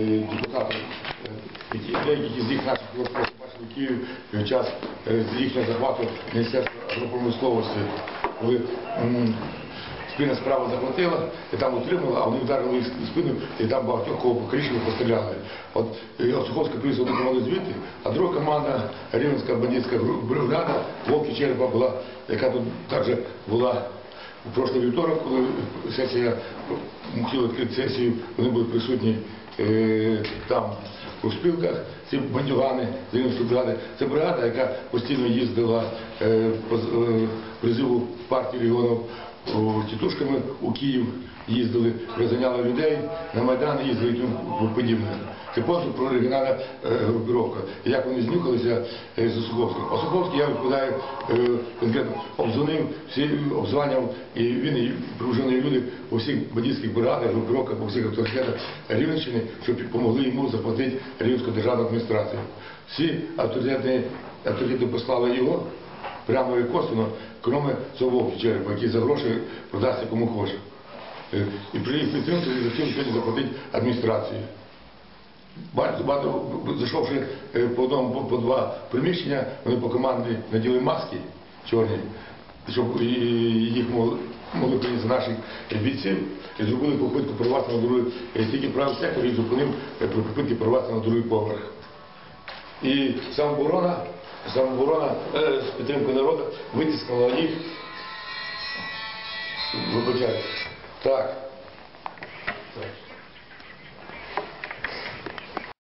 Депутати, деякі з них наших Київ під час е, з їхнього захвату Міністерства агропромисловості, коли м, спільна справа захватила і там утримала, а вони вдарили їх спину і там багатьох кого покрішили, постріляли. От Осуховська одну команду звідти, а друга команда, Рівненська бандитська бригада, Вовки Черепа була, яка тут також була у прошлий вівторок, коли сесія ми хотіли відкрити сесію, вони були присутні е, там у спілках, ці бандюгани бригади. Це бригада, яка постійно їздила е, е, призиву партії регіонів тітушками у Київ, їздили, розганяли людей, на Майдан їздили і тому подібне. Це просто про регіональна е, групіровка. Як вони знюхалися е, з Суховським. А Суховський, я відповідаю, е, конкретно обдзвонив, всі обзванював, і він і приважені люди у всіх бандитських бригадах, групіровках, у всіх авторитетах Рівненщини, щоб допомогли йому заплатити Рівненську державну адміністрацію. Всі авторитетні авторитети послали його прямо і косвенно, крім цього черепа, який за гроші продасться кому хоче. Е, І при їх підтримці захотів сьогодні заплатити адміністрації. Багато, зайшовши е, по одному по, по два приміщення, вони по команді наділи маски чорні, щоб їх могли, могли прийняти за наших бійців і зробили попитку прорватися на другий, е, тільки правий сектор їх зупинив при попитки прорватися на другий поверх. І самооборона, самооборона е, з підтримкою народу витискала їх. Вибачайте. Так.